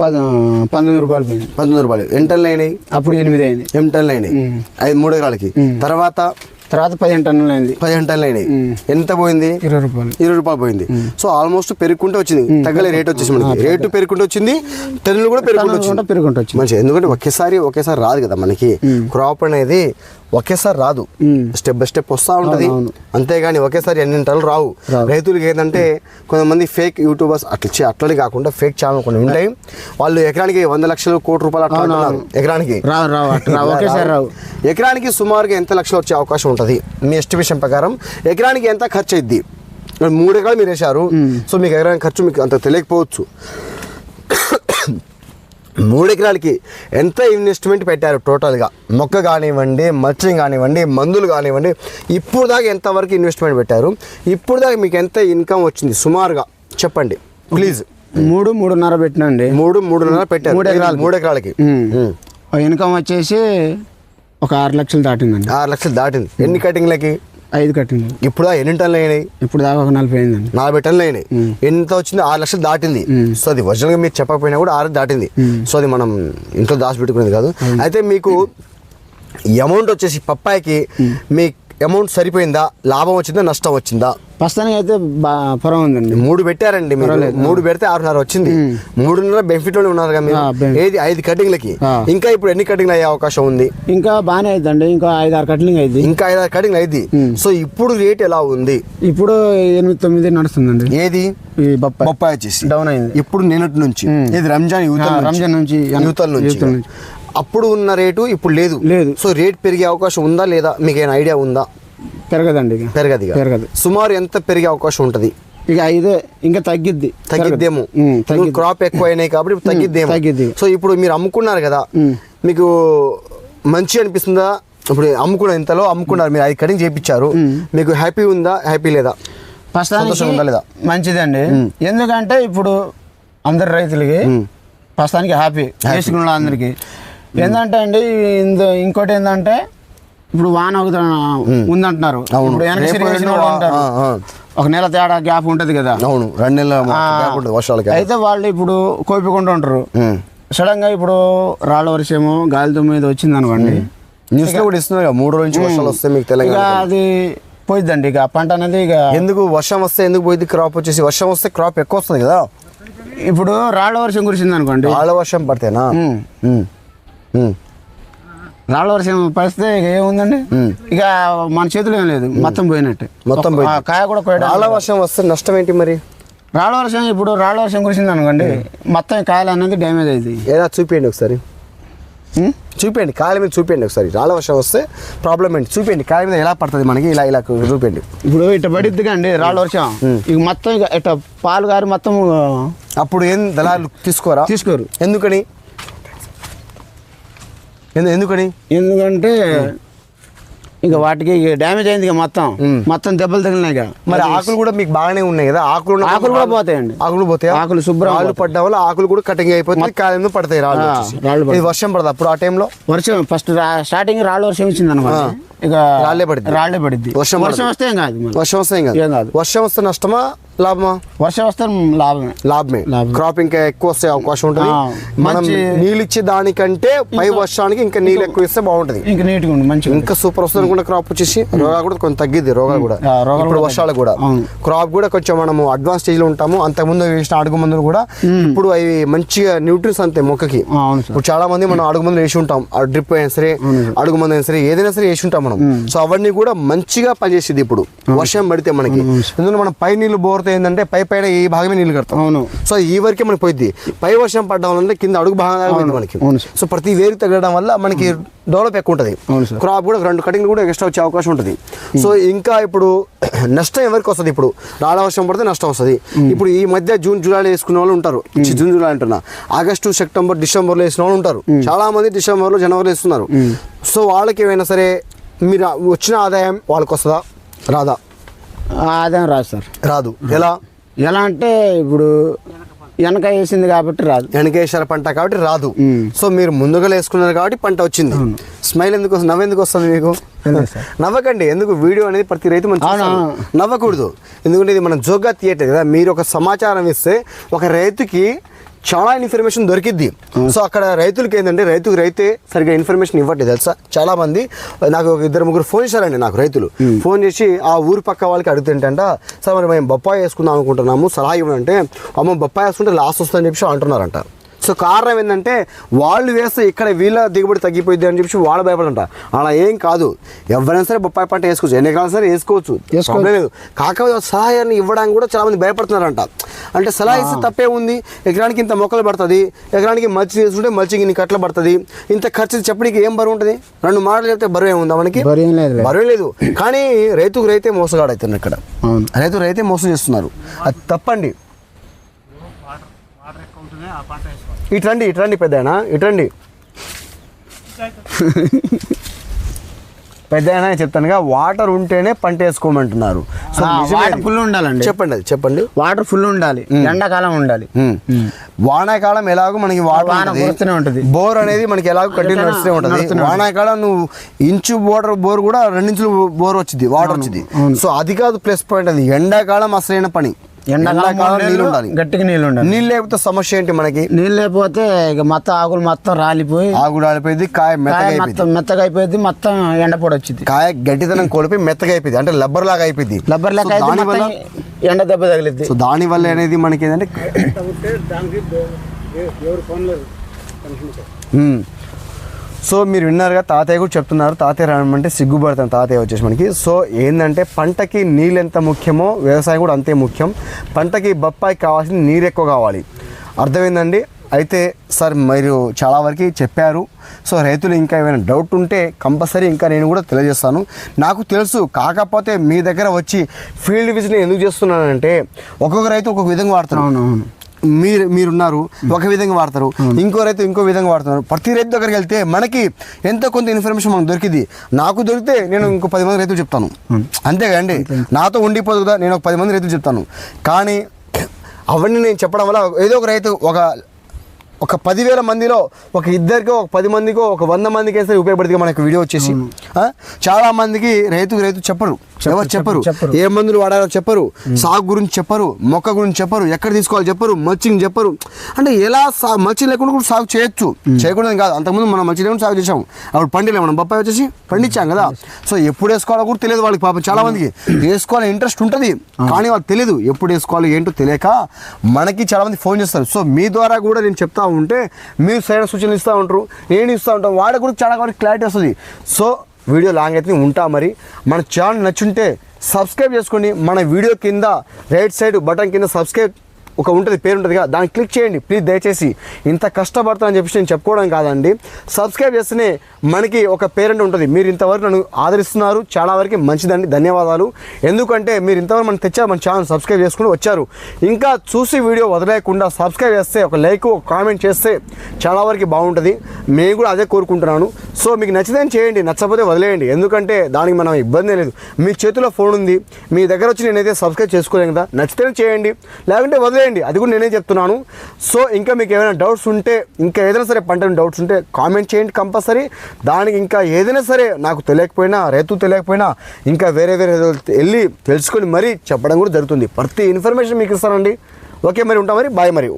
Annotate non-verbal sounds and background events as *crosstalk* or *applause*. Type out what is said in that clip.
పద పంతొమ్మిది రూపాయలు పోయింది. పంతొమ్మిది రూపాయలు. ఎన్ని టన్నులు అయినాయి? అప్పుడు ఎనిమిది అయింది. ఎనిమిది టన్నులు అయినాయి? ఐదు మూడు ఎకరాలకి. తర్వాత? తర్వాత పదిహేను టన్నులు అయింది. పదిహేను టన్నులు అయినాయి. ఎంత పోయింది? ఇరవై రూపాయలు. ఇరవై రూపాయలు పోయింది. సో ఆల్మోస్ట్ పెరుగుకుంటే వచ్చింది. తగ్గలే రేట్ వచ్చేసి మనకి. రేటు పెరుగుకుంటూ. వచ్చింది టన్నులు కూడా పెరుగుకుంటూ వచ్చింది. పెరుగుకుంటూ వచ్చింది. మంచిగా. ఎందుకంటే ఒకేసారి ఒకేసారి రాదు కదా మనకి. క్రాప్ అనేది ఒకేసారి రాదు. స్టెప్ బై స్టెప్ వస్తూ ఉంటది. అంతేగాని ఒకేసారి ఎన్ని టన్నులు రావు. రైతులకి ఏంటంటే కొంతమంది ఫేక్ యూట్యూబర్స్ అట్లా చే- అట్లనే కాకుండా ఫేక్ ఛానల్ కొన్ని ఉంటాయి. వాళ్ళు ఎకరానికి వంద లక్షలు కోటి రూపాయలు అట్లా ఎకరానికి. రావు ఎకరానికి సుమారుగా ఎంత లక్షలు వచ్చే అవకాశం ఉంటుంది? మీ ఎస్టిమేషన్ ప్రకారం ఎకరానికి ఎంత ఖర్చు అయింది మూడు ఎకరాలు మీరు వేశారు. సో మీకు ఎకరానికి ఖర్చు మీకు అంత తెలియకపోవచ్చు. మూడు ఎకరాలకి ఎంత ఇన్వెస్ట్మెంట్ పెట్టారు టోటల్గా మొక్క కానివ్వండి మల్చింగ్ కానివ్వండి మందులు కానివ్వండి ఇప్పుడు దాకా ఎంతవరకు ఇన్వెస్ట్మెంట్ పెట్టారు? ఇప్పుడు దాకా మీకు ఎంత ఇన్కమ్ వచ్చింది? సుమారుగా చెప్పండి ప్లీజ్ మూడు మూడున్నర పెట్టినండి. మూడు మూడున్నర పెట్టారు. మూడు ఎకరాలకి. మూడు ఎకరాలకి. ఇన్కమ్ వచ్చేసి ఒక ఆరు లక్షలు దాటిందండి. ఆరు లక్షలు దాటింది. ఎన్ని కటింగ్లకి? ఐదు కట్టింది. ఇప్పుడు ఎన్ని టన్నులు అయినాయి? ఇప్పుడు దాకా ఒక నలభై అయిందండి నలభై టన్నులు అయినాయి. ఎంత వచ్చింది? ఆరు లక్షలు దాటింది. సో అది ఒరిజినల్గా మీరు చెప్పకపోయినా కూడా ఆరు దాటింది. సో అది మనం ఇంట్లో దాచిపెట్టుకునేది కాదు. అయితే మీకు అమౌంట్ వచ్చేసి పప్పాయికి మీ అమౌంట్ సరిపోయిందా? లాభం వచ్చిందా? నష్టం వచ్చిందా? ప్రస్తుతానికి అయితే బా పొరం ఉందండి. మూడు పెట్టారండి మీరు. మూడు పెడితే ఆరున్నర వచ్చింది. మూడున్నర బెనిఫిట్లోనే ఉన్నారు మీరు. ఏది? ఐదు కటింగ్లకి. ఇంకా ఇప్పుడు ఎన్ని కటింగ్లు అయ్యే అవకాశం ఉంది? ఇంకా బాగానే అవుతుందండి ఇంకా ఐదు ఆరు కట్లింగ్ అయింది ఇంకా ఐదు కటింగ్ అయింది సో ఇప్పుడు రేట్ ఎలా ఉంది? ఇప్పుడు ఎనిమిది తొమ్మిది నడుస్తుందండి. ఏది? బొప్పాయి. వచ్చేసి. డౌన్ అయింది. ఇప్పుడు నిన్నటి నుంచి. ఇది రంజాన్ రంజాన్ నుంచి నుంచి. అప్పుడు ఉన్న రేటు ఇప్పుడు లేదు. లేదు. సో రేట్ పెరిగే అవకాశం ఉందా లేదా మీకు ఏమైనా ఐడియా ఉందా? పెరగదండి ఇక. పెరగదు ఇక. పెరగదు. సుమారు ఎంత పెరిగే అవకాశం ఉంటది? ఇక ఐదే ఇంకా తగ్గిద్ది. తగ్గిద్దేమో. ఉమ్, ఇప్పుడు తగ్గిద్ది. క్రాప్ ఎక్కువ అయినాయి కాబట్టి ఇప్పుడు తగ్గిద్దేమో. తగ్గిద్ది. సో ఇప్పుడు మీరు అమ్ముకున్నారు కదా మీకు మంచి అనిపిస్తుందా? ఇప్పుడు అమ్ముకున్న ఇంతలో అమ్ముకున్నారు మీరు ఐదు కటింగ్ చేయించారు మీకు హ్యాపీ ఉందా? హ్యాపీ లేదా? సంతోషం ఉందా లేదా? ప్రస్తుతానికి మంచిదండి ఎందుకంటే ఇప్పుడు అందరి రైతులకి ప్రస్తుతానికి హ్యాపీ. వేసుకున్న అందరికి ఏంటంటే అండి ఇంద- ఇంకోటి ఏంటంటే ఇప్పుడు వాన ఒక ఉందంటున్నారు. ఇప్పుడు వెనక. ఆ, ఆ. ఒక నెల తేడా గ్యాప్ ఉంటది కదా. అవును. రెండు నెలల వర్షాలకి. అయితే వాళ్ళు ఇప్పుడు కోపికుండా ఉంటారు. సడన్గా ఇప్పుడు రాళ్ళ వర్షము గాలి దుమ్మిది వచ్చింది అనుకోండి. న్యూస్లో కూడా ఇస్తున్నారు మూడు రోజుల నుంచి వర్షాలు వస్తే మీకు తెలంగాణ అది పోయిద్దండి. ఇక పంట అనేది ఇక ఎందుకు? వర్షం వస్తే ఎందుకు పోయింది క్రాప్ వచ్చేసి వర్షం వస్తే క్రాప్ ఎక్కువ వస్తుంది కదా. ఇప్పుడు రాళ్ళ వర్షం కురిసింది అనుకోండి. ఆళ్ళ వర్షం పడితేనా? రాళ్ళ వర్షం పరిస్థితి ఇక ఏముందండి? ఇక మన చేతిలో ఏం లేదు. మొత్తం పోయినట్టే. మొత్తం ఒక- పోయింది. ఆ కాయ కూడా కోయడం ఆళ్ళ వర్షం వస్తే నష్టం ఏంటి మరి? రాళ్ళ వర్షం ఇప్పుడు రాళ్ళ వర్షం కురిసింది అనుకోండి మొత్తం కాయలు అనేది డ్యామేజ్ అయింది ఏదా చూపించండి ఒకసారి. చూపించండి కాళ్ళ మీద చూపించండి ఒకసారి. రాళ్ళ వర్షం వస్తే ప్రాబ్లం ఏంటి? చూపించండి కాళ్ళ మీద ఎలా పడుతుంది మనకి? ఇలా ఇలా చూపించండి ఇప్పుడు ఇట్ట పడిద్ది అండి రాళ్ళ వర్షం ఇక మొత్తం ఇక ఇట్ట పాలు గారి మొత్తం అప్పుడు ఏం దళాలు తీసుకోరా? తీసుకోరు. ఎందుకని? ఎందు- ఎందుకని? ఎందుకంటే ఇక వాటికి డ్యామేజ్ అయింది ఇక మొత్తం. మొత్తం దెబ్బలు తగిలినాయి ఇక. మరి ఆకులు కూడా మీకు బాగానే ఉన్నాయి కదా? ఆకులు ఆకులు కూడా పోతాయండి. ఆకులు పోతాయి? ఆకులు శుభ్రం రాళ్ళు పడ్డా వల్ల ఆకులు కూడా కటింగ్ అయిపోతుంది మీద పడతాయి రాళ్ళు ఇది వర్షం పడదు అప్పుడు ఆ టైంలో? వర్షం ఫస్ట్ స్టార్టింగ్ రాళ్ళ వర్షం ఇచ్చింది అనమాట ఇక రాళ్ళే పడిద్ది. రాళ్ళే పడిద్ది. వర్షం వర్షం పడదు. వస్తే కాదు. వర్షం వస్తే కాదు. వర్షం వస్తే నష్టమా? లాభమా? వర్షం వస్తే లాభమే. లాభమే. లాభం. క్రాప్ ఇంకా ఎక్కువ వస్తే అవకాశం ఉంటుంది. మనం మంచి- నీళ్ళు ఇచ్చే దానికంటే పై వర్షానికి ఇంకా నీళ్ళు ఎక్కువ ఇస్తే బాగుంటది. ఇంకా నీట్గా ఉంది మంచిగా ఇంకా సూపర్ వస్తుంది అనుకుంటే క్రాప్ వచ్చేసి రోగాలు కూడా కొంచెం తగ్గిద్ది రోగాలు కూడా. ఇప్పుడు కూడా వర్షాలు కూడా. క్రాప్ కూడా కొంచెం మనము అడ్వాన్స్ స్టేజ్లో ఉంటాము. అంతకుముందు వేసిన అడుగు మందులు కూడా ఇప్పుడు అవి మంచిగా న్యూట్రిన్స్ అంతే మొక్కకి. ఇప్పుడు చాలా మంది మనం అడుగు మందులు వేసి ఉంటాం. డ్రిప్ అయినా సరే అడుగు మందు అయినా సరే ఏదైనా సరే వేసి ఉంటాం మనం. సో అవన్నీ కూడా మంచిగా పనిచేసేది ఇప్పుడు. వర్షం పడితే మనకి. ఎందుకంటే మనం పై నీళ్ళు బోర్తే ఏంటంటే పై పైన ఈ భాగమే నీళ్ళు కడతాం. అవును. సో ఈ వరకే మనకి పోయింది పై వర్షం పడడం వల్ల కింద అడుగు భాగం మనకి. సో ప్రతి వేరు తగ్గడం వల్ల మనకి డెవలప్ ఎక్కువ ఉంటుంది. క్రాప్ కూడా రెండు కటింగ్ కూడా ఎక్స్ట్రా వచ్చే అవకాశం ఉంటుంది. సో ఇంకా ఇప్పుడు *clears throat* నష్టం ఎవరికి వస్తుంది ఇప్పుడు? రాళ్ళ వర్షం పడితే నష్టం వస్తుంది. ఇప్పుడు ఈ మధ్య జూన్ జూలైలో వేసుకునే వాళ్ళు ఉంటారు. జూన్ జూలై అంటున్నా. ఆగస్టు సెప్టెంబర్ డిసెంబర్లో వేసిన వాళ్ళు ఉంటారు. చాలా మంది డిసెంబర్లో జనవరిలో వేస్తున్నారు. సో వాళ్ళకి ఏమైనా సరే మీరు వచ్చిన ఆదాయం వాళ్ళకి వస్తుందా రాదా? ఆదాయం రాదు సార్. రాదు. ఎలా? ఎలా అంటే ఇప్పుడు వెనక వేసింది కాబట్టి రాదు. వెనకేశ్వర పంట కాబట్టి రాదు. సో మీరు ముందుగా వేసుకున్నారు కాబట్టి పంట వచ్చింది. స్మైల్ ఎందుకు వస్తుంది? నవ్వు ఎందుకు వస్తుంది మీకు. *laughs* నవ్వకండి. ఎందుకు? వీడియో అనేది ప్రతి రైతు మనం. నవ్వకూడదు. ఎందుకంటే ఇది మనం జోగ్గా తీయట్లేదు కదా. మీరు ఒక సమాచారం ఇస్తే ఒక రైతుకి చాలా ఇన్ఫర్మేషన్ దొరికిద్ది. సో అక్కడ రైతులకి ఏంటంటే రైతుకు రైతే సరిగ్గా ఇన్ఫర్మేషన్ ఇవ్వట్లేదు తెలుసా? చాలా మంది నాకు ఒక ఇద్దరు ముగ్గురు ఫోన్ చేశారండి నాకు రైతులు. ఫోన్ చేసి ఆ ఊరు పక్క వాళ్ళకి అడుగుతుంటంట సార్ మరి మేము బొప్పాయి వేసుకుందాం అనుకుంటున్నాము సలహా ఇవ్వనంటే అమ్మ బొప్పాయి వేసుకుంటే లాస్ వస్తుందని చెప్పి అంటున్నారంట. సో కారణం ఏంటంటే వాళ్ళు వేస్తే ఇక్కడ వీళ్ళ దిగుబడి తగ్గిపోయింది అని చెప్పి వాళ్ళు భయపడంట అలా ఏం కాదు. ఎవరైనా సరే బొప్పాయి పంట వేసుకోవచ్చు. ఎన్ని ఎకరాలు సరే వేసుకోవచ్చు. వేసుకోవచ్చు. ప్రాబ్లం లేదు. కాకపోతే సలహాన్ని ఇవ్వడానికి కూడా చాలా మంది భయపడుతున్నారంట. అంటే సలహా ఇస్తే తప్పే ఉంది. ఎకరానికి ఇంత మొక్కలు పడుతుంది. ఎకరానికి మల్చి చేసుకుంటే మల్చింగ్ ఇన్ని కట్టలు పడుతుంది. ఇంత ఖర్చు చెప్పడానికి ఏం బరువు ఉంటుంది? రెండు మాటలు చెప్తే బరువు ఏముందా మనకి? బరువు లేదు కానీ రైతుకు రైతే మోసగాడవుతున్నారు ఇక్కడ. అవును. రైతు రైతే మోసం చేస్తున్నారు. అది తప్పండి. ఇట్రండి ఇట్రండి పెద్దాయన ఇట్రండి పెద్ద చెప్తానుగా వాటర్ ఉంటేనే పంట వేసుకోమంటున్నారు. So water. ఫుల్ ఉండాలండి. చెప్పండి అది చెప్పండి. వాటర్ ఫుల్ ఉండాలి. ఎండాకాలం ఉండాలి. వానాకాలం ఎలాగో మనకి వాటర్ ఉంటది. బోర్ అనేది మనకి ఎలాగో కంటిన్యూ నడుస్తూనే ఉంటది. వానాకాలం నువ్వు ఇంచు బోర్ బోర్ కూడా రెండించులు బోర్ వచ్చింది వాటర్ వచ్చింది సో అది కాదు ప్లస్ పాయింట్ అది. ఎండాకాలం అసలైన పని. ఎండాకాలం నీళ్ళు ఉండాలి గట్టిగా నీళ్ళు ఉండాలి నీళ్ళు లేకపోతే సమస్య ఏంటి మనకి? నీళ్ళు లేకపోతే ఇక మొత్తం ఆకులు మొత్తం రాలిపోయి ఆగుడు ఆడిపోయింది కాయ మెత్తగా కాయ అయిపోయింది మొత్తం మెత్తగా అయిపోయింది మొత్తం ఎండపొడి వచ్చింది కాయ గట్టితనం కోల్పోయి మెత్తగా అయిపోయింది అంటే లబ్బర్ లాగా అయిపోయింది రబ్బర్ లెక్క సో అయితే దాని వల్ల మొత్తం ఎండ దెబ్బ తగిలిద్ది. సో దాని వల్ల అనేది మనకి ఏంటంటే. సో మీరు విన్నారుగా తాతయ్య కూడా చెప్తున్నారు తాతయ్య రావడమంటే సిగ్గుపడతాను తాతయ్య వచ్చేసి మనకి. సో ఏంటంటే పంటకి నీళ్ళు ఎంత ముఖ్యమో వ్యవసాయం కూడా అంతే ముఖ్యం. పంటకి బొప్పాయి కావాల్సిన నీరు ఎక్కువ కావాలి. అర్థమైందండి? అయితే సార్ మీరు చాలా వరకు చెప్పారు. సో రైతులు ఇంకా ఏమైనా డౌట్ ఉంటే కంపల్సరీ ఇంకా నేను కూడా తెలియజేస్తాను. నాకు తెలుసు కాకపోతే మీ దగ్గర వచ్చి ఫీల్డ్ విజిట్ ఎందుకు చేస్తున్నానంటే ఒక్కొక్క రైతు ఒక్కొక్క విధంగా వాడుతున్నాను మీరు మీరున్నారు ఒక విధంగా వాడతారు. ఇంకో రైతు ఇంకో విధంగా వాడుతున్నారు. ప్రతి రైతు దగ్గరికి వెళ్తే మనకి ఎంతో కొంత ఇన్ఫర్మేషన్ మనకు దొరికింది నాకు దొరికితే నేను ఇంకో పది మంది రైతులు చెప్తాను. అంతేగాండి నాతో ఉండిపోదు కదా నేను ఒక పది మంది రైతులు చెప్తాను. కానీ అవన్నీ నేను చెప్పడం వల్ల ఏదో ఒక రైతు ఒక ఒక పదివేల మందిలో ఒక ఇద్దరికో ఒక పది మందికో ఒక వంద మందికి వేస్తే ఉపయోగపడుతుంది మనకి వీడియో వచ్చేసి? చాలా మందికి రైతుకు రైతు చెప్పరు. ఎవరు చెప్పరు. ఏ మందులు వాడాలో చెప్పరు. సాగు గురించి చెప్పరు మొక్క గురించి చెప్పరు ఎక్కడ తీసుకోవాలి చెప్పరు మల్చింగ్ చెప్పరు. అంటే ఎలా మల్చింగ్ లేకుండా కూడా సాగు చేయొచ్చు. చేయకూడదు కాదు. అంతకుముందు మనం మల్చింగ్ లేకుండా సాగు చేసాం అప్పుడు పండిలే మనం బొప్పాయి వచ్చేసి పండించాం కదా. సో ఎప్పుడు వేసుకోవాలో కూడా తెలియదు వాళ్ళకి పాపం చాలా మందికి. వేసుకోవాలని ఇంట్రెస్ట్ ఉంటుంది. కానీ వాళ్ళకి తెలియదు ఎప్పుడు వేసుకోవాలి ఏంటో తెలియక మనకి చాలా మంది ఫోన్ చేస్తారు. సో మీ ద్వారా కూడా నేను చెప్తా ఉంటే మీరు సరైన సూచనలు ఇస్తూ ఉంటారు. నేను ఇస్తూ ఉంటాం. వాడికి కూడా చాలా వరకు క్లారిటీ వస్తుంది. సో వీడియో లాంగ్ అయితే ఉంటా మరి. మన ఛానల్ నచ్చుంటే సబ్స్క్రైబ్ చేసుకోండి మన వీడియో కింద రైట్ సైడ్ బటన్ కింద సబ్స్క్రైబ్ ఒక ఉంటుంది పేరు ఉంటుంది కదా దాన్ని క్లిక్ చేయండి. ప్లీజ్ దయచేసి ఇంత కష్టపడతా అని చెప్పి నేను చెప్పుకోవడం కాదండి. సబ్స్క్రైబ్ చేస్తేనే మనకి ఒక పేరెంట్ ఉంటుంది. మీరు ఇంతవరకు నన్ను ఆదరిస్తున్నారు. చాలా వరకు మంచిదండి. ధన్యవాదాలు. ఎందుకంటే మీరు ఇంతవరకు మనం తెచ్చారు మన ఛానల్ సబ్స్క్రైబ్ చేసుకుని వచ్చారు. ఇంకా చూసి వీడియో వదిలేయకుండా సబ్స్క్రైబ్ చేస్తే ఒక లైక్ ఒక కామెంట్ చేస్తే చాలా వరకు బాగుంటుంది. మేము కూడా అదే కోరుకుంటున్నాను. సో మీకు నచ్చితే చేయండి. నచ్చకపోతే వదిలేయండి. ఎందుకంటే దానికి మనం ఇబ్బంది లేదు. మీ చేతిలో ఫోన్ ఉంది. మీ దగ్గర వచ్చి నేనైతే సబ్స్క్రైబ్ చేసుకోలేను కదా. నచ్చితేనే చేయండి. లేకుంటే వదిలేయండి. అది కూడా నేనే చెప్తున్నాను. సో ఇంకా మీకు ఏమైనా డౌట్స్ ఉంటే ఇంకా ఏదైనా సరే పంట డౌట్స్ ఉంటే కామెంట్ చేయండి కంపల్సరీ. దానికి ఇంకా ఏదైనా సరే నాకు తెలియకపోయినా రైతు తెలియకపోయినా ఇంకా వేరే వేరే వెళ్ళి తెలుసుకొని మరీ చెప్పడం కూడా జరుగుతుంది. ప్రతి ఇన్ఫర్మేషన్ మీకు ఇస్తానండి. ఓకే మరి ఉంటాం మరి. బాయ్ మరి.